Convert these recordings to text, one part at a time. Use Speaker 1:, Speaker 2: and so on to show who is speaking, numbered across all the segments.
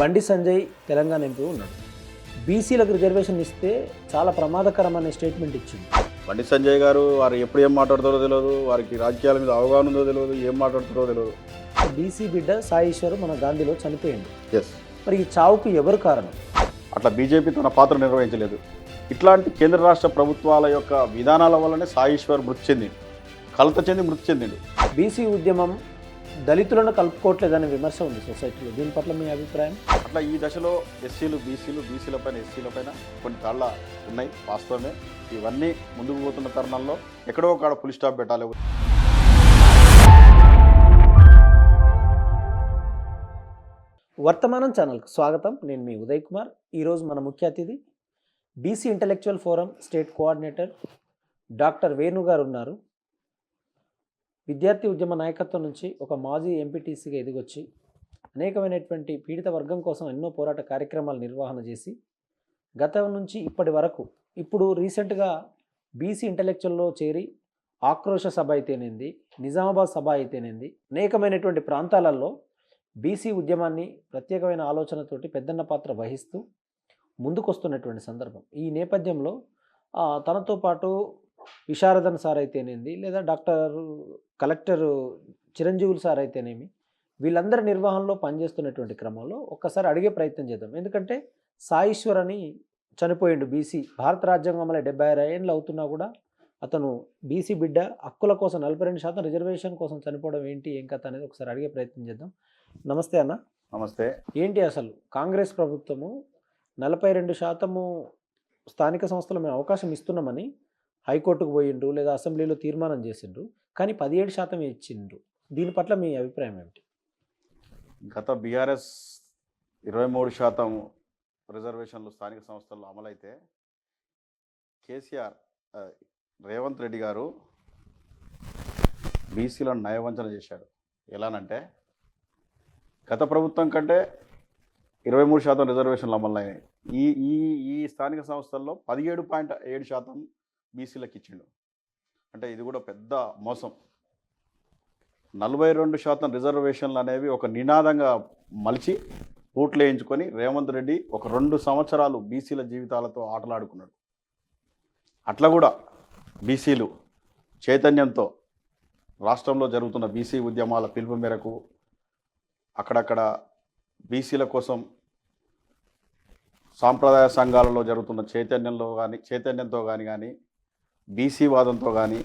Speaker 1: Bandi Sanjay Telangana MP ఉన్నాడు. బీసీలకు reservation ఇస్తే చాలా ప్రమాదకరమనే స్టేట్మెంట్ ఇచ్చింది.
Speaker 2: బండి సంజయ్ గారు వారు ఎప్పుడు ఏం మాట్లాడతారో తెలియదు వారికి రాజకీయాల మీద అవగాహన ఉందో తెలియదు ఏం మాట్లాడుతారో తెలియదు.
Speaker 1: బీసీ బిడ్డ సాయేశ్వర్ మన గాంధీలో చనిపోయింది
Speaker 2: ఎస్
Speaker 1: మరి ఈ చావుకు ఎవరు కారణం?
Speaker 2: అట్లా బీజేపీ తన పాత్ర నిర్వహించలేదు. ఇట్లాంటి కేంద్ర రాష్ట్ర ప్రభుత్వాల యొక్క విధానాల వల్లనే సాయేశ్వర్ మృతి చెందింది కలత చెంది మృతి చెందిండు.
Speaker 1: బీసీ ఉద్యమం దళితులను కలుపుకోవట్లేదనే విమర్శ ఉంది సొసైటీలో. దీని పట్ల మీ అభిప్రాయం?
Speaker 2: అట్లా ఈ దశలో ఎస్సీలు బీసీలు బీసీల పైన ఎస్సీల పైన కొన్ని తాళ్ళ ఉన్నాయి వాస్తవమే. ఇవన్నీ ముందుకు పోతున్న తరుణంలో ఎక్కడో ఒక ఫుల్ స్టాప్ పెట్టాలి.
Speaker 1: వర్తమానం ఛానల్కి స్వాగతం. నేను మీ ఉదయ్ కుమార్. ఈరోజు మన ముఖ్య అతిథి BC intellectual forum state coordinator doctor Venu garu ఉన్నారు. విద్యార్థి ఉద్యమ నాయకత్వం నుంచి ఒక మాజీ ఎంపీటీసీగా ఎదిగొచ్చి అనేకమైనటువంటి పీడిత వర్గం కోసం ఎన్నో పోరాట కార్యక్రమాలు నిర్వహణ చేసి గతం నుంచి ఇప్పటి వరకు ఇప్పుడు రీసెంట్గా బీసీ ఇంటలెక్చువల్లో చేరి ఆక్రోశ సభ అయితేనేంది నిజామాబాద్ సభ అయితేనేంది అనేకమైనటువంటి ప్రాంతాలలో బీసీ ఉద్యమాన్ని ప్రత్యేకమైన ఆలోచనతోటి పెద్దన్న పాత్ర వహిస్తూ ముందుకొస్తున్నటువంటి సందర్భం. ఈ నేపథ్యంలో తనతో పాటు విశారదన్ సార్ అయితేనేంది లేదా డాక్టర్ కలెక్టర్ చిరంజీవులు సార్ అయితేనేమి వీళ్ళందరి నిర్వహణలో పనిచేస్తున్నటువంటి క్రమంలో ఒక్కసారి అడిగే ప్రయత్నం చేద్దాం. ఎందుకంటే సాయిశ్వర్ అని చనిపోయిండు బీసీ. భారత రాజ్యాంగం వల్ల డెబ్బై ఆరు ఏళ్ళు అవుతున్నా కూడా అతను బీసీ బిడ్డ. హక్కుల కోసం నలభై రెండు శాతం రిజర్వేషన్ కోసం చనిపోవడం ఏంటి ఏం కథ అనేది ఒకసారి అడిగే ప్రయత్నం చేద్దాం. నమస్తే అన్న.
Speaker 2: నమస్తే.
Speaker 1: ఏంటి అసలు? కాంగ్రెస్ ప్రభుత్వము నలభై రెండు శాతము స్థానిక సంస్థలు మేము అవకాశం ఇస్తున్నామని హైకోర్టుకు పోయిండ్రు లేదా అసెంబ్లీలో తీర్మానం చేసిండ్రు కానీ పదిహేడు శాతం ఇచ్చిండ్రు. దీని పట్ల మీ అభిప్రాయం ఏమిటి
Speaker 2: గత బీఆర్ఎస్ ఇరవై మూడు శాతం రిజర్వేషన్లు స్థానిక సంస్థల్లో అమలైతే కేసీఆర్ రేవంత్ రెడ్డి గారు బీసీలను నయవంచన చేశాడు. ఎలానంటే గత ప్రభుత్వం కంటే ఇరవై మూడు శాతం రిజర్వేషన్లు అమలైనాయి. ఈ ఈ ఈ స్థానిక సంస్థల్లో పదిహేడు పాయింట్ ఏడు శాతం బీసీలకు ఇచ్చిండు. అంటే ఇది కూడా పెద్ద మోసం. నలభై రెండు శాతం రిజర్వేషన్లు అనేవి ఒక నినాదంగా మలిచి ఓట్లు వేయించుకొని రేవంత్ రెడ్డి ఒక రెండు సంవత్సరాలు బీసీల జీవితాలతో ఆటలాడుకున్నాడు. అట్లా కూడా బీసీలు చైతన్యంతో రాష్ట్రంలో జరుగుతున్న బీసీ ఉద్యమాల పిలుపు మేరకు అక్కడక్కడ బీసీల కోసం సాంప్రదాయ సంఘాలలో జరుగుతున్న చైతన్యంలో కానీ చైతన్యంతో కానీ కానీ బీసీ వాదంతో కానీ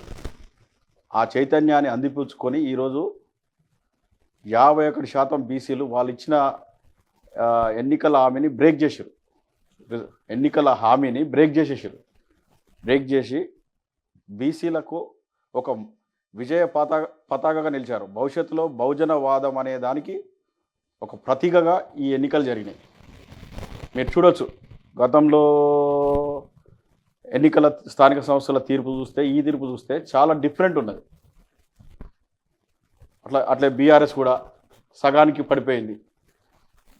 Speaker 2: ఆ చైతన్యాన్ని అందిపుచ్చుకొని ఈరోజు యాభై ఒకటి శాతం బీసీలు వాళ్ళు ఇచ్చిన ఎన్నికల హామీని బ్రేక్ చేశారు ఎన్నికల హామీని బ్రేక్ చేసేసారు బ్రేక్ చేసి బీసీలకు ఒక విజయ పతాక పతాకగా నిలిచారు. భవిష్యత్తులో బహుజనవాదం అనే దానికి ఒక ప్రతీకగా ఈ ఎన్నికలు జరిగినాయి. మీరు చూడొచ్చు. గతంలో ఎన్నికల స్థానిక సంస్థల తీర్పు చూస్తే ఈ తీర్పు చూస్తే చాలా డిఫరెంట్ ఉన్నది. అట్లా అట్లే బీఆర్ఎస్ కూడా సగానికి పడిపోయింది.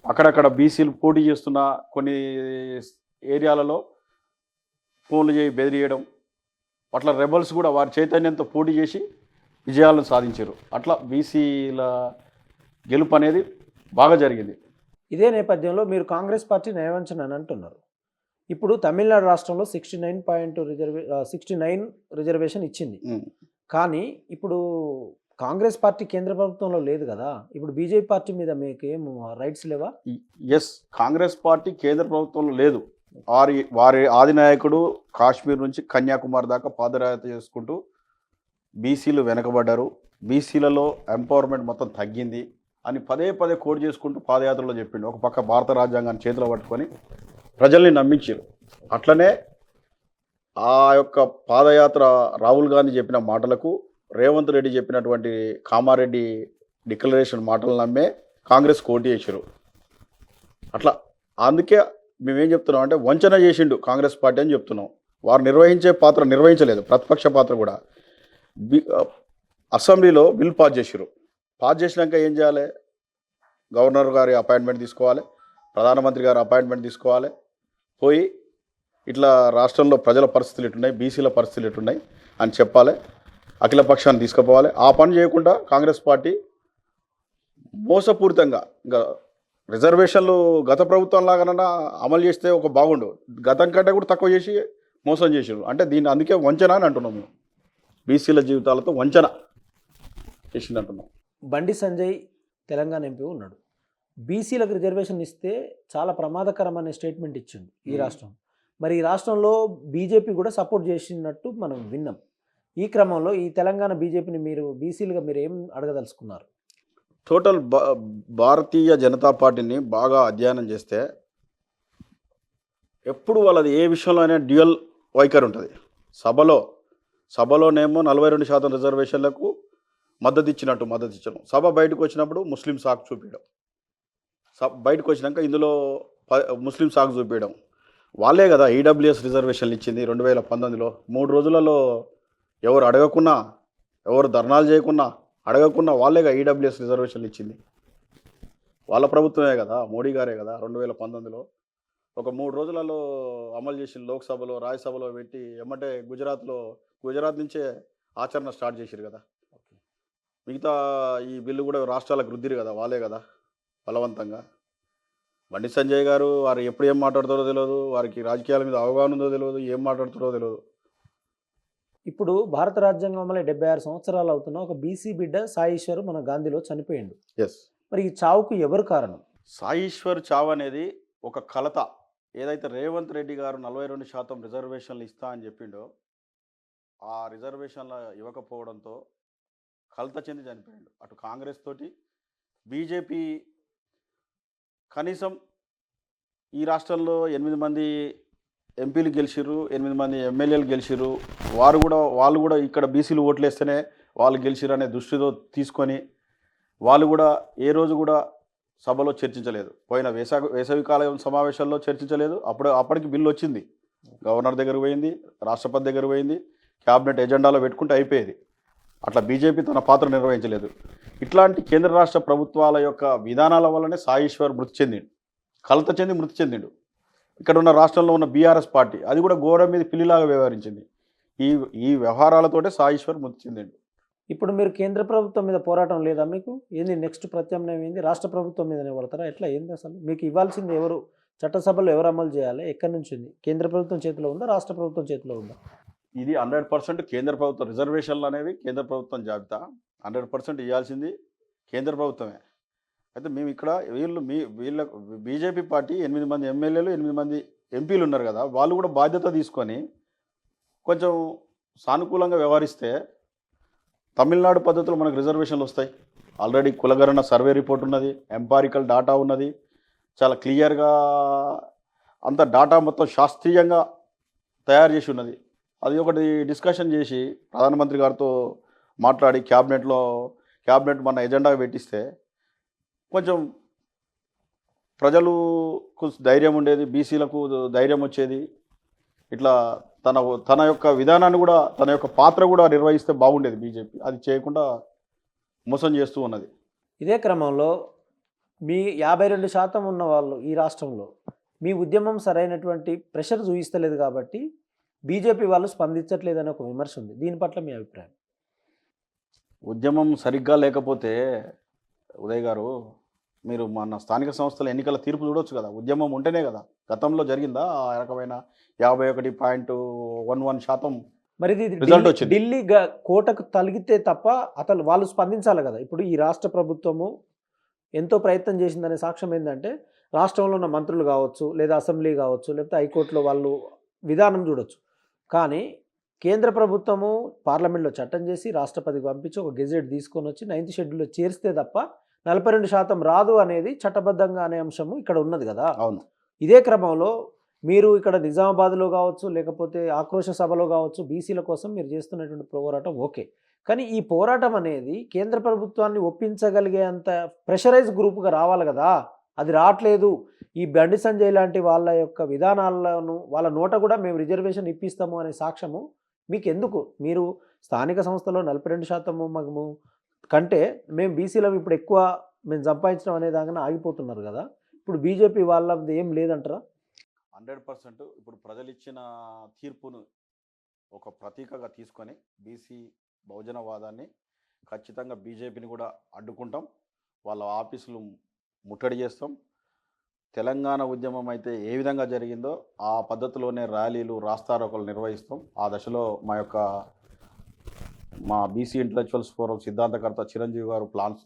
Speaker 2: అక్కడక్కడ బీసీలు పోటీ చేస్తున్న కొన్ని ఏరియాలలో ఫోన్లు చేయి బెదిరియడం అట్లా రెబల్స్ కూడా వారి చైతన్యంతో పోటీ చేసి విజయాలను సాధించారు. అట్లా బీసీల గెలుపు అనేది బాగా జరిగింది.
Speaker 1: ఇదే నేపథ్యంలో మీరు కాంగ్రెస్ పార్టీ నయవంచనని అంటున్నారు. ఇప్పుడు తమిళనాడు రాష్ట్రంలో సిక్స్టీ నైన్ పాయింట్ రిజర్వే సిక్స్టీ నైన్ రిజర్వేషన్ ఇచ్చింది. కానీ ఇప్పుడు కాంగ్రెస్ పార్టీ కేంద్ర ప్రభుత్వంలో లేదు కదా. ఇప్పుడు బీజేపీ పార్టీ మీద మీకు ఏం రైట్స్ లేవా
Speaker 2: ఎస్ కాంగ్రెస్ పార్టీ కేంద్ర ప్రభుత్వంలో లేదు. వారి వారి ఆదినాయకుడు కాశ్మీర్ నుంచి కన్యాకుమారి దాకా పాదయాత్ర చేసుకుంటూ బీసీలు వెనకబడ్డారు. బీసీలలో ఎంపవర్మెంట్ మొత్తం తగ్గింది అని పదే పదే కోడ్ చేసుకుంటూ పాదయాత్రలో చెప్పిండు. ఒక పక్క భారత రాజ్యాంగాన్ని చేతిలో పట్టుకొని ప్రజల్ని నమ్మించారు అట్లనే ఆ యొక్క పాదయాత్ర రాహుల్ గాంధీ చెప్పిన మాటలకు రేవంత్ రెడ్డి చెప్పినటువంటి కామారెడ్డి డిక్లరేషన్ మాటలు నమ్మే కాంగ్రెస్ కోటి చేసారు అట్లా అందుకే మేమేం చెప్తున్నాం అంటే వంచన చేసిండు కాంగ్రెస్ పార్టీ అని చెప్తున్నాం. వారు నిర్వహించే పాత్ర నిర్వహించలేదు ప్రతిపక్ష పాత్ర కూడా. బి అసెంబ్లీలో బిల్ పాస్ చేసిరు పాస్ చేసినాక ఏం చేయాలి? గవర్నర్ గారి అపాయింట్మెంట్ తీసుకోవాలి ప్రధానమంత్రి గారి అపాయింట్మెంట్ తీసుకోవాలి. పోయి ఇట్లా రాష్ట్రంలో ప్రజల పరిస్థితులు ఎట్టున్నాయి బీసీల పరిస్థితులు ఎట్టున్నాయి అని చెప్పాలి. అఖిల పక్షాన్ని తీసుకుపోవాలి. ఆ పని చేయకుండా కాంగ్రెస్ పార్టీ మోసపూరితంగా ఇంకా రిజర్వేషన్లు గత ప్రభుత్వం లాగానన్నా అమలు చేస్తే ఒక బాగుండు. గతం కంటే కూడా తక్కువ చేసి మోసం చేసారు అంటే దీన్ని అందుకే వంచన అని అంటున్నాం మేము. బీసీల జీవితాలతో వంచన చేసింది అంటున్నాం
Speaker 1: బండి సంజయ్ తెలంగాణ ఎంపీ ఉన్నాడు. బీసీలకు రిజర్వేషన్ ఇస్తే చాలా ప్రమాదకరం అనే స్టేట్మెంట్ ఇచ్చిండు ఈ. రాష్ట్రం. మరి ఈ రాష్ట్రంలో బీజేపీ కూడా సపోర్ట్ చేసినట్టు మనం విన్నాం. ఈ క్రమంలో ఈ తెలంగాణ బీజేపీని మీరు బీసీలుగా మీరు ఏం అడగదలుచుకున్నారు?
Speaker 2: టోటల్ భారతీయ జనతా పార్టీని బాగా అధ్యయనం చేస్తే ఎప్పుడు వాళ్ళది ఏ విషయంలో అయినా డ్యూయల్ వైఖరి ఉంటుంది. సభలో సభలోనేమో నలభై రెండు శాతం రిజర్వేషన్లకు మద్దతు ఇచ్చినట్టు మద్దతు ఇచ్చడం సభ బయటకు వచ్చినప్పుడు ముస్లిం సాకు చూపించడం. సభ బయటకు వచ్చినాక ఇందులో ప- ముస్లిం సాకు చూపించడం. వాళ్ళే కదా ఈడబ్ల్యూఎస్ రిజర్వేషన్లు ఇచ్చింది రెండు వేల పంతొమ్మిదిలో. మూడు రోజులలో ఎవరు అడగకున్నా ఎవరు ధర్నాలు చేయకున్నా అడగకున్నా వాళ్ళేగా ఈడబ్ల్యూఎస్ రిజర్వేషన్లు ఇచ్చింది. వాళ్ళ ప్రభుత్వమే కదా మోడీ గారే కదా రెండు వేల పంతొమ్మిదిలో. ఒక మూడు రోజులలో అమలు చేసిన లోక్సభలో రాజ్యసభలో పెట్టి ఎమ్మటే గుజరాత్లో గుజరాత్ నుంచే ఆచరణ స్టార్ట్ చేసిరు కదా. మిగతా ఈ బిల్లు కూడా రాష్ట్రాలకు రుద్దిరు కదా వాళ్ళే కదా బలవంతంగా. బండి సంజయ్ గారు వారు ఎప్పుడు ఏం మాట్లాడతారో తెలియదు వారికి రాజకీయాల మీద అవగాహన ఉందో తెలియదు ఏం మాట్లాడుతారో తెలియదు
Speaker 1: ఇప్పుడు భారత రాజ్యాంగం అమలు డెబ్బై ఆరు సంవత్సరాలు అవుతున్న ఒక బీసీ బిడ్డ సాయేశ్వర్ మన గాంధీలో చనిపోయిండు.
Speaker 2: ఎస్
Speaker 1: మరి ఈ చావుకు ఎవరు కారణం?
Speaker 2: సాయిశ్వర్ చావ్ అనేది ఒక కలత. ఏదైతే రేవంత్ రెడ్డి గారు నలభై రెండు శాతం రిజర్వేషన్లు ఇస్తా అని చెప్పిండో ఆ రిజర్వేషన్లు ఇవ్వకపోవడంతో కలత చెంది చనిపోయాడు. అటు కాంగ్రెస్ తోటి బీజేపీ కనీసం ఈ రాష్ట్రంలో ఎనిమిది మంది ఎంపీలు గెలిచిర్రు ఎనిమిది మంది ఎమ్మెల్యేలు గెలిచిర్రు. వారు కూడా వాళ్ళు కూడా ఇక్కడ బీసీలు ఓట్లేస్తేనే వాళ్ళు గెలిచిర్రు అనే దృష్టితో తీసుకొని వాళ్ళు కూడా ఏ రోజు కూడా సభలో చర్చించలేదు. పోయిన వేసవి వేసవికాలం సమావేశాల్లో చర్చించలేదు. అప్పుడు అప్పటికి బిల్లు వచ్చింది. గవర్నర్ దగ్గర పోయింది రాష్ట్రపతి దగ్గర పోయింది క్యాబినెట్ ఎజెండాలో పెట్టుకుంటే అయిపోయేది. అట్లా బీజేపీ తన పాత్ర నిర్వహించలేదు. ఇట్లాంటి కేంద్ర రాష్ట్ర ప్రభుత్వాల యొక్క విధానాల వల్లనే సాయేశ్వర్ మృతి చెందిండు. కలత చెంది మృతి చెందిండు. ఇక్కడ ఉన్న రాష్ట్రంలో ఉన్న బీఆర్ఎస్ పార్టీ అది కూడా గోడ మీద పిల్లిలాగా వ్యవహరించింది. ఈ ఈ వ్యవహారాలతోటే సాయేశ్వర్ మృతి చెందిండు.
Speaker 1: ఇప్పుడు మీరు కేంద్ర ప్రభుత్వం మీద పోరాటం లేదా మీకు? ఏంది నెక్స్ట్ ప్రత్యామ్నాయం ఏంది? రాష్ట్ర ప్రభుత్వం మీదనే పడతారా? ఎట్లా ఏంది అసలు? మీకు ఇవ్వాల్సింది ఎవరు? చట్టసభలో ఎవరు అమలు చేయాలి? ఎక్కడి నుంచి ఉంది? కేంద్ర ప్రభుత్వం చేతిలో ఉందా? రాష్ట్ర ప్రభుత్వం చేతిలో ఉందా?
Speaker 2: ఇది హండ్రెడ్ పర్సెంట్ కేంద్ర ప్రభుత్వం రిజర్వేషన్లు అనేవి కేంద్ర ప్రభుత్వం జాబితా. హండ్రెడ్ పర్సెంట్ ఇవ్వాల్సింది కేంద్ర ప్రభుత్వమే. అయితే మేము ఇక్కడ వీళ్ళు మీ వీళ్ళ బీజేపీ పార్టీ ఎనిమిది మంది ఎమ్మెల్యేలు ఎనిమిది మంది ఎంపీలు ఉన్నారు కదా వాళ్ళు కూడా బాధ్యత తీసుకొని కొంచెం సానుకూలంగా వ్యవహరిస్తే తమిళనాడు పద్ధతిలో మనకు రిజర్వేషన్లు వస్తాయి. ఆల్రెడీ కులగరణ సర్వే రిపోర్ట్ ఉన్నది ఎంపారికల్ డాటా ఉన్నది. చాలా క్లియర్గా అంత డాటా మొత్తం శాస్త్రీయంగా తయారు చేసి ఉన్నది. అది ఒకటి డిస్కషన్ చేసి ప్రధానమంత్రి గారితో మాట్లాడి క్యాబినెట్లో క్యాబినెట్ మన ఎజెండా పెట్టిస్తే కొంచెం ప్రజలకు ధైర్యం ఉండేది బీసీలకు ధైర్యం వచ్చేది. ఇట్లా తన తన యొక్క విధానాన్ని కూడా తన యొక్క పాత్ర కూడా నిర్వహిస్తే బాగుండేది బీజేపీ. అది చేయకుండా మోసం చేస్తూ ఉన్నది.
Speaker 1: ఇదే క్రమంలో మీ యాభై రెండు శాతం ఉన్న వాళ్ళు ఈ రాష్ట్రంలో మీ ఉద్యమం సరైనటువంటి ప్రెషర్ చూపిస్తలేదు కాబట్టి బీజేపీ వాళ్ళు స్పందించట్లేదని ఒక విమర్శ ఉంది. దీని పట్ల మీ అభిప్రాయం?
Speaker 2: ఉద్యమం సరిగ్గా లేకపోతే ఉదయ్ గారు మీరు మన స్థానిక సంస్థల ఎన్నికల తీర్పు చూడొచ్చు కదా. ఉద్యమం ఉంటేనే కదా. గతంలో జరిగిందా? ఆ రకమైన యాభై ఒకటి పాయింట్ వన్ వన్ శాతం
Speaker 1: మరి ఇది ఢిల్లీ-
Speaker 2: వచ్చింది.
Speaker 1: ఢిల్లీ కోటకు తలిగితే తప్ప అతను వాళ్ళు స్పందించాలి కదా. ఇప్పుడు ఈ రాష్ట్ర ప్రభుత్వము ఎంతో ప్రయత్నం చేసిందనే సాక్ష్యం ఏంటంటే రాష్ట్రంలో ఉన్న మంత్రులు కావచ్చు లేదా అసెంబ్లీ కావచ్చు లేకపోతే హైకోర్టులో వాళ్ళు విధానం చూడొచ్చు. కానీ కేంద్ర ప్రభుత్వము పార్లమెంట్లో చట్టం చేసి రాష్ట్రపతికి పంపించి ఒక గెజెట్ తీసుకొని వచ్చి నైన్త్ షెడ్యూల్లో చేరిస్తే తప్ప నలభై రెండు శాతం రాదు అనేది చట్టబద్ధంగా అనే అంశము ఇక్కడ ఉన్నది కదా.
Speaker 2: అవును.
Speaker 1: ఇదే క్రమంలో మీరు ఇక్కడ నిజామాబాద్లో కావచ్చు లేకపోతే ఆక్రోశ సభలో కావచ్చు బీసీల కోసం మీరు చేస్తున్నటువంటి పోరాటం ఓకే. కానీ ఈ పోరాటం అనేది కేంద్ర ప్రభుత్వాన్ని ఒప్పించగలిగే అంత ప్రెషరైజ్ గ్రూప్గా రావాలి కదా. అది రావట్లేదు. ఈ బండి సంజయ్ లాంటి వాళ్ళ యొక్క విధానాలను వాళ్ళ నోట కూడా మేము రిజర్వేషన్ ఇప్పిస్తాము అనే సాక్ష్యము మీకు ఎందుకు మీరు స్థానిక సంస్థలో నలభై రెండు శాతము మాకు కంటే మేము బీసీలో ఇప్పుడు ఎక్కువ మేము సంపాదించడం అనే దాకా ఆగిపోతున్నారు కదా. ఇప్పుడు బీజేపీ వాళ్ళది ఏం లేదంటారా?
Speaker 2: హండ్రెడ్ పర్సెంట్ ఇప్పుడు ప్రజలు ఇచ్చిన తీర్పును ఒక ప్రతీకగా తీసుకొని బీసీ బహుజనవాదాన్ని ఖచ్చితంగా బీజేపీని కూడా అడ్డుకుంటాం. వాళ్ళ ఆఫీసులు ముట్టడి చేస్తాం. తెలంగాణ ఉద్యమం అయితే ఏ విధంగా జరిగిందో ఆ పద్ధతిలోనే ర్యాలీలు రాస్తారోకలు నిర్వహిస్తాం. ఆ దశలో మా యొక్క మా బీసీ ఇంటలెక్చువల్స్ ఫోరం సిద్ధాంతకర్త చిరంజీవి గారు ప్లాన్స్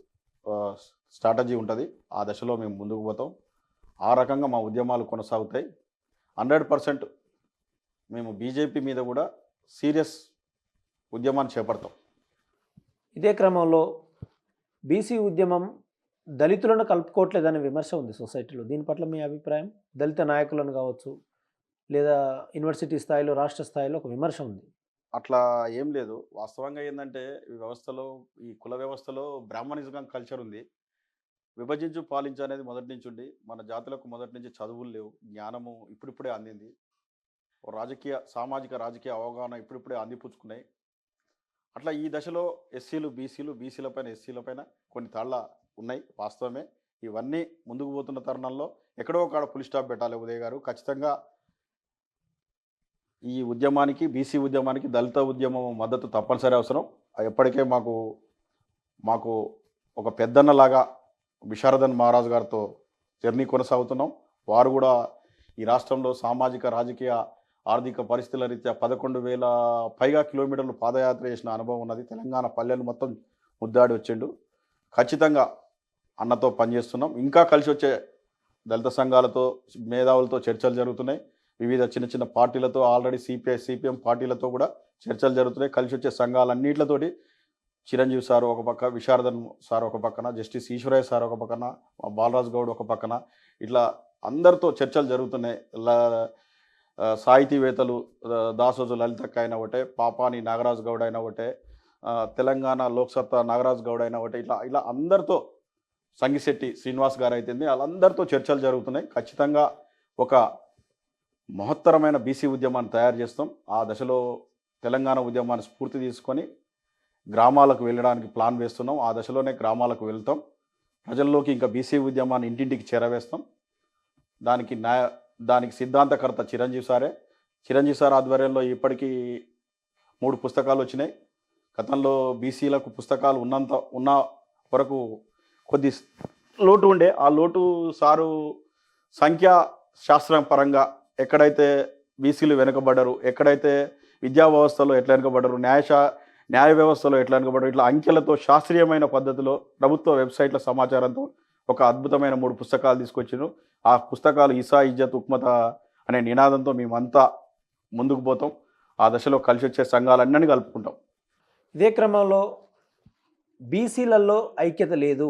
Speaker 2: స్ట్రాటజీ ఉంటుంది. ఆ దశలో మేము ముందుకు పోతాం. ఆ రకంగా మా ఉద్యమాలు కొనసాగుతాయి. హండ్రెడ్ పర్సెంట్ మేము బీజేపీ మీద కూడా సీరియస్ ఉద్యమాన్ని చేపడతాం.
Speaker 1: ఇదే క్రమంలో బీసీ ఉద్యమం దళితులను కలుపుకోవట్లేదనే విమర్శ ఉంది సొసైటీలో. దీని పట్ల మీ అభిప్రాయం? దళిత నాయకులను కావచ్చు లేదా యూనివర్సిటీ స్థాయిలో రాష్ట్ర స్థాయిలో ఒక విమర్శ ఉంది.
Speaker 2: అట్లా ఏం లేదు. వాస్తవంగా ఏంటంటే ఈ వ్యవస్థలో ఈ కుల వ్యవస్థలో బ్రాహ్మణిజం కల్చర్ ఉంది. విభజించు పాలించు అనేది మొదటి నుంచి ఉండి మన జాతులకు మొదటి నుంచి చదువులు లేవు. జ్ఞానము ఇప్పుడిప్పుడే అందింది. రాజకీయ సామాజిక రాజకీయ అవగాహన ఇప్పుడిప్పుడే అందిపుచ్చుకున్నాయి. అట్లా ఈ దశలో ఎస్సీలు బీసీలు బీసీల పైన ఎస్సీల పైన కొన్ని తాళ్ళ ఉన్నాయి వాస్తవమే. ఇవన్నీ ముందుకు పోతున్న తరుణంలో ఎక్కడో ఒకడ పులి స్టాప్ పెట్టాలి ఉదయ్ గారు. ఖచ్చితంగా ఈ ఉద్యమానికి బీసీ ఉద్యమానికి దళిత ఉద్యమం మద్దతు తప్పనిసరి అవసరం. ఎప్పటికే మాకు మాకు ఒక పెద్దన్నలాగా విశారదన్ మహారాజు గారితో జర్నీ కొనసాగుతున్నాం. వారు కూడా ఈ రాష్ట్రంలో సామాజిక రాజకీయ ఆర్థిక పరిస్థితుల రీత్యా పదకొండు వేల పైగా కిలోమీటర్లు పాదయాత్ర చేసిన అనుభవం ఉన్నది. తెలంగాణ పల్లెలు మొత్తం ముద్దాడి వచ్చిండు. ఖచ్చితంగా అన్నతో పనిచేస్తున్నాం. ఇంకా కలిసి వచ్చే దళిత సంఘాలతో మేధావులతో చర్చలు జరుగుతున్నాయి. వివిధ చిన్న చిన్న పార్టీలతో ఆల్రెడీ సిపిఐ సిపిఎం పార్టీలతో కూడా చర్చలు జరుగుతున్నాయి. కలిసి వచ్చే సంఘాలన్నింటితోటి చిరంజీవి సార్ ఒక పక్క విశారదన్ సార్ ఒక పక్కన జస్టిస్ ఈశ్వరయ్య సార్ ఒక పక్కన బాలరాజ్ గౌడ్ ఒక పక్కన. ఇట్లా అందరితో చర్చలు జరుగుతున్నాయి. ల- సాహితీవేత్తలు దాసోజు లలితక్క అయినా ఒకటే పాపాని నాగరాజ్ గౌడ్ అయినా ఒకటే తెలంగాణ లోక్సత్తా నాగరాజ్ గౌడ్ అయినా ఒకటే ఇట్లా ఇలా అందరితో సంగిశెట్టి శ్రీనివాస్ గారు అయితేంది వాళ్ళందరితో చర్చలు జరుగుతున్నాయి. ఖచ్చితంగా ఒక మహత్తరమైన బీసీ ఉద్యమాన్ని తయారు చేస్తాం. ఆ దశలో తెలంగాణ ఉద్యమాన్ని స్ఫూర్తి తీసుకొని గ్రామాలకు వెళ్ళడానికి ప్లాన్ వేస్తున్నాం. ఆ దశలోనే గ్రామాలకు వెళ్తాం. ప్రజల్లోకి ఇంకా బీసీ ఉద్యమాన్ని ఇంటింటికి చేరవేస్తాం. దానికి న్యాయ దానికి సిద్ధాంతకర్త చిరంజీవి సారే. చిరంజీవి సార్ ఆధ్వర్యంలో ఇప్పటికీ మూడు పుస్తకాలు వచ్చినాయి. గతంలో బీసీలకు పుస్తకాలు ఉన్నంత ఉన్న వరకు కొద్ది లోటు ఉండే. ఆ లోటు సారు సంఖ్యా శాస్త్రం పరంగా ఎక్కడైతే బీసీలు వెనుకబడ్డరు ఎక్కడైతే విద్యా వ్యవస్థలో ఎట్లా వెనుకబడ్డరు న్యాయశా న్యాయ వ్యవస్థలో ఎట్లా వెనుకబడ్డరు ఇట్లా అంకెలతో శాస్త్రీయమైన పద్ధతిలో ప్రభుత్వ వెబ్సైట్ల సమాచారంతో ఒక అద్భుతమైన మూడు పుస్తకాలు తీసుకొచ్చారు ఆ పుస్తకాలు ఇసా ఇజ్జత్ ఉక్మత అనే నినాదంతో మేమంతా ముందుకు పోతాం. ఆ దశలో కలిసి వచ్చే సంఘాలన్నీ కలుపుకుంటాం.
Speaker 1: ఇదే క్రమంలో బీసీలలో ఐక్యత లేదు.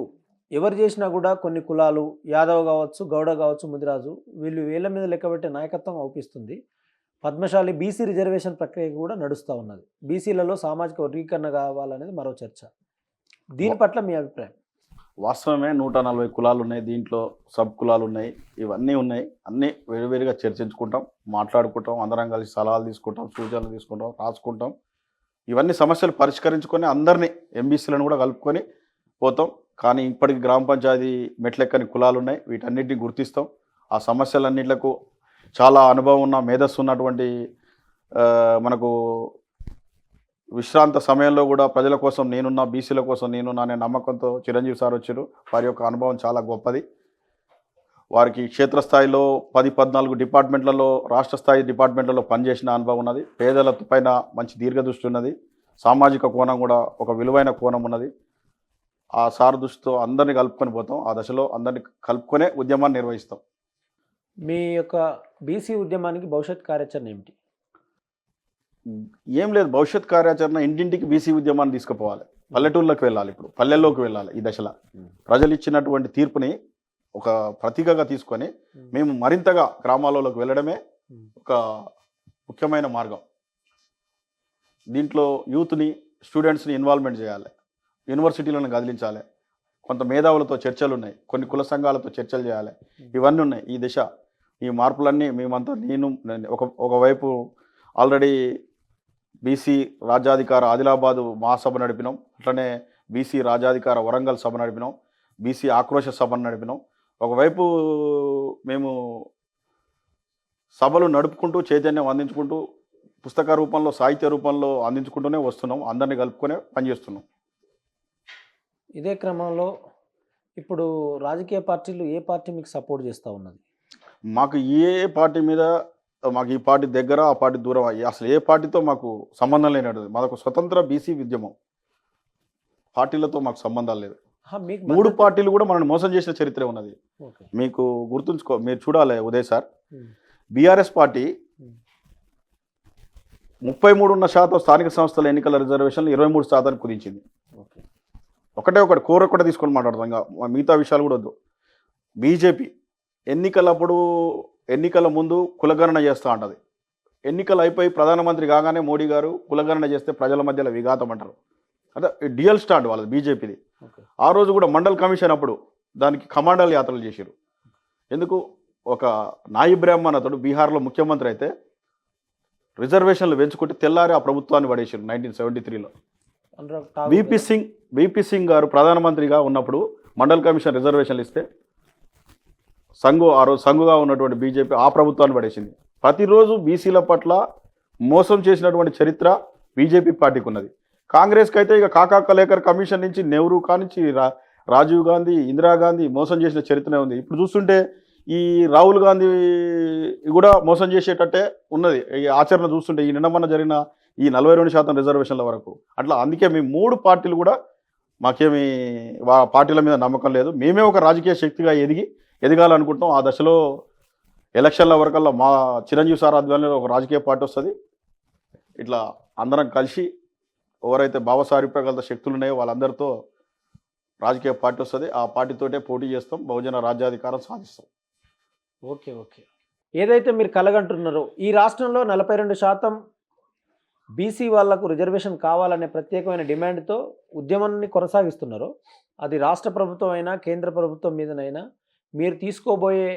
Speaker 1: ఎవరు చేసినా కూడా కొన్ని కులాలు యాదవ్ కావచ్చు గౌడ కావచ్చు ముదిరాజు వీళ్ళు వేళ్ళ మీద లెక్కబెట్టే నాయకత్వం అవుపిస్తుంది. పద్మశాలి బీసీ రిజర్వేషన్ ప్రక్రియ కూడా నడుస్తూ ఉన్నది. బీసీలలో సామాజిక వర్గీకరణ కావాలనేది మరో చర్చ. దీని పట్ల మీ అభిప్రాయం?
Speaker 2: వాస్తవమే నూట నలభై కులాలు ఉన్నాయి దీంట్లో సబ్ కులాలు ఉన్నాయి ఇవన్నీ ఉన్నాయి. అన్నీ వేరువేరుగా చర్చించుకుంటాం మాట్లాడుకుంటాం అందరం కలిసి సలహాలు తీసుకుంటాం సూచనలు తీసుకుంటాం రాసుకుంటాం. ఇవన్నీ సమస్యలు పరిష్కరించుకొని అందరినీ ఎంబీసీలను కూడా కలుపుకొని పోతాం. కానీ ఇప్పటికి గ్రామ పంచాయతీ మెట్లెక్కని కులాలు ఉన్నాయి వీటన్నిటిని గుర్తిస్తాం. ఆ సమస్యలన్నిట్లకు చాలా అనుభవం ఉన్న మేధస్సు ఉన్నటువంటి మనకు విశ్రాంత సమయంలో కూడా ప్రజల కోసం నేనున్నా బీసీల కోసం నేనున్నా అనే నమ్మకంతో చిరంజీవి సార్ వచ్చారు. వారి యొక్క అనుభవం చాలా గొప్పది. వారికి క్షేత్రస్థాయిలో పది పద్నాలుగు డిపార్ట్మెంట్లలో రాష్ట్ర స్థాయి డిపార్ట్మెంట్లలో పనిచేసిన అనుభవం ఉన్నది. పేదల పైన మంచి దీర్ఘదృష్టి ఉన్నది. సామాజిక కోణం కూడా ఒక విలువైన కోణం ఉన్నది. ఆ సార్ దృష్టితో అందరినీ కలుపుకొని పోతాం. ఆ దశలో అందరినీ కలుపుకొనే ఉద్యమాన్ని నిర్వహిస్తాం.
Speaker 1: మీ యొక్క బీసీ ఉద్యమానికి భవిష్యత్ కార్యాచరణ ఏమిటి?
Speaker 2: ఏం లేదు. భవిష్యత్ కార్యాచరణ ఇంటింటికి బీసీ ఉద్యమాన్ని తీసుకుపోవాలి. పల్లెటూళ్ళకి వెళ్ళాలి ఇప్పుడు. పల్లెల్లోకి వెళ్ళాలి ఈ దశలో. ప్రజలు ఇచ్చినటువంటి తీర్పుని ఒక ప్రతీకగా తీసుకొని మేము. మరింతగా గ్రామాలలోకి వెళ్ళడమే ఒక ముఖ్యమైన మార్గం. దీంట్లో యూత్ని స్టూడెంట్స్ని ఇన్వాల్వ్మెంట్ చేయాలి. యూనివర్సిటీలను కదిలించాలి. కొంత మేధావులతో చర్చలు ఉన్నాయి. కొన్ని కుల సంఘాలతో చర్చలు చేయాలి. ఇవన్నీ ఉన్నాయి ఈ దిశ. ఈ మార్పులన్నీ మేమంతా నేను ఒక ఒకవైపు ఆల్రెడీ బీసీ రాజ్యాధికార ఆదిలాబాదు మహాసభ నడిపినాం. అట్లనే బీసీ రాజ్యాధికార వరంగల్ సభ నడిపినాం. బీసీ ఆక్రోశ సభను నడిపినాం. ఒకవైపు మేము సభలు నడుపుకుంటూ చైతన్యం అందించుకుంటూ పుస్తక రూపంలో సాహిత్య రూపంలో అందించుకుంటూనే వస్తున్నాం. అందరినీ కలుపుకొనే పనిచేస్తున్నాం.
Speaker 1: ఇదే క్రమంలో ఇప్పుడు రాజకీయ పార్టీలు ఏ పార్టీ మీకు సపోర్ట్ చేస్తూ ఉన్నది
Speaker 2: మాకు ఏ పార్టీ మీద మాకు ఈ పార్టీ దగ్గర ఆ పార్టీ దూరం అయ్యి అసలు ఏ పార్టీతో మాకు సంబంధం లేనట్టు మాకు స్వతంత్ర బీసీ ఉద్యమం పార్టీలతో మాకు సంబంధాలు లేదు మూడు పార్టీలు కూడా మనల్ని మోసం చేసిన చరిత్ర ఉన్నది. మీకు గుర్తుంచుకో మీరు చూడాలి ఉదయ్ సార్. BRS party. ముప్పై మూడున్న శాతం స్థానిక సంస్థల ఎన్నికల రిజర్వేషన్లు ఇరవై మూడు శాతానికి కుదించింది. ఒకటే ఒకటి కోర ఒకటే తీసుకొని మాట్లాడతాం. ఇంకా మిగతా విషయాలు కూడా వద్దు. బీజేపీ ఎన్నికలప్పుడు ఎన్నికల ముందు కులగణన చేస్తూ ఉంటుంది ఎన్నికలు అయిపోయి ప్రధానమంత్రి కాగానే మోడీ గారు కులగణన చేస్తే ప్రజల మధ్యలో విఘాతం అంటారు. అంటే డియల్ స్టాండ్ వాళ్ళది బీజేపీది. ఆ రోజు కూడా మండల్ కమిషన్ అప్పుడు దానికి కమాండల్ యాత్రలు చేశారు ఎందుకు? ఒక నాయి బ్రాహ్మణ్ అతడు బీహార్లో ముఖ్యమంత్రి అయితే రిజర్వేషన్లు పెంచుకుంటే తెల్లారి ఆ ప్రభుత్వాన్ని పడేసారు నైన్టీన్ సెవెంటీ త్రీలో. విపి సింగ్ బీపీ సింగ్ గారు ప్రధానమంత్రిగా ఉన్నప్పుడు మండల్ కమిషన్ రిజర్వేషన్లు ఇస్తే సంఘు ఆ రోజు సంఘుగా ఉన్నటువంటి బీజేపీ ఆ ప్రభుత్వాన్ని పడేసింది. ప్రతిరోజు బీసీల పట్ల మోసం చేసినటువంటి చరిత్ర బీజేపీ పార్టీకి ఉన్నది. కాంగ్రెస్కి అయితే ఇక కాకా కలేకర్ కమిషన్ నుంచి నెహ్రూ కానించి రా రాజీవ్ గాంధీ ఇందిరాగాంధీ మోసం చేసిన చరిత్రనే ఉంది. ఇప్పుడు చూస్తుంటే ఈ రాహుల్ గాంధీ కూడా మోసం చేసేటట్టే ఉన్నది. ఈ ఆచరణ చూస్తుంటే ఈ నిన్న జరిగిన ఈ నలభై రెండు శాతం రిజర్వేషన్ల వరకు. అట్లా అందుకే మీ మూడు పార్టీలు కూడా మాకేమి పార్టీల మీద నమ్మకం లేదు. మేమే ఒక రాజకీయ శక్తిగా ఎదిగి ఎదగాలనుకుంటాం ఆ దశలో ఎలక్షన్ల వరకల్లా మా చిరంజీవి సార్ ఆధ్వర్యంలో ఒక రాజకీయ పార్టీ వస్తుంది. ఇట్లా అందరం కలిసి ఎవరైతే భావసారూప్యగల శక్తులు ఉన్నాయో వాళ్ళందరితో రాజకీయ పార్టీ వస్తుంది. ఆ పార్టీతోటే పోటీ చేస్తాం. బహుజన రాజ్యాధికారం సాధిస్తాం.
Speaker 1: Okay okay. ఏదైతే మీరు కలగంటున్నారో ఈ రాష్ట్రంలో నలభై రెండు శాతం బీసీ వాళ్ళకు రిజర్వేషన్ కావాలనే ప్రత్యేకమైన డిమాండ్తో ఉద్యమాన్ని కొనసాగిస్తున్నారో. అది రాష్ట్ర ప్రభుత్వం అయినా కేంద్ర ప్రభుత్వం మీదనైనా మీరు తీసుకోబోయే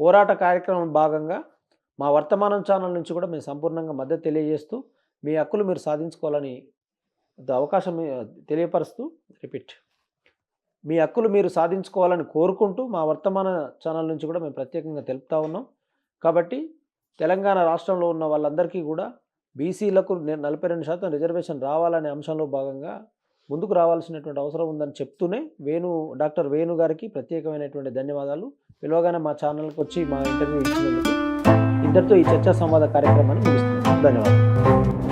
Speaker 1: పోరాట కార్యక్రమం భాగంగా మా వర్తమానం ఛానల్ నుంచి కూడా మేము సంపూర్ణంగా మద్దతు తెలియజేస్తూ మీ హక్కులు మీరు సాధించుకోవాలని అవకాశం తెలియపరుస్తూ రిపీట్. మీ హక్కులు మీరు సాధించుకోవాలని కోరుకుంటూ మా వర్తమాన ఛానల్ నుంచి కూడా మేము ప్రత్యేకంగా తెలుపుతా ఉన్నాం. కాబట్టి తెలంగాణ రాష్ట్రంలో ఉన్న వాళ్ళందరికీ కూడా బీసీలకు నలభై రెండు శాతం రిజర్వేషన్ రావాలనే అంశంలో భాగంగా ముందుకు రావాల్సినటువంటి అవసరం ఉందని చెప్తూనే వేణు డాక్టర్ వేణు గారికి ప్రత్యేకమైనటువంటి ధన్యవాదాలు. పిలవగానే మా ఛానల్కి వచ్చి మా ఇంటర్వ్యూ ఇచ్చినందుకు. ఇద్దరితో ఈ చర్చా సంవాద కార్యక్రమాన్ని ముగిస్తున్నాను. ధన్యవాదాలు.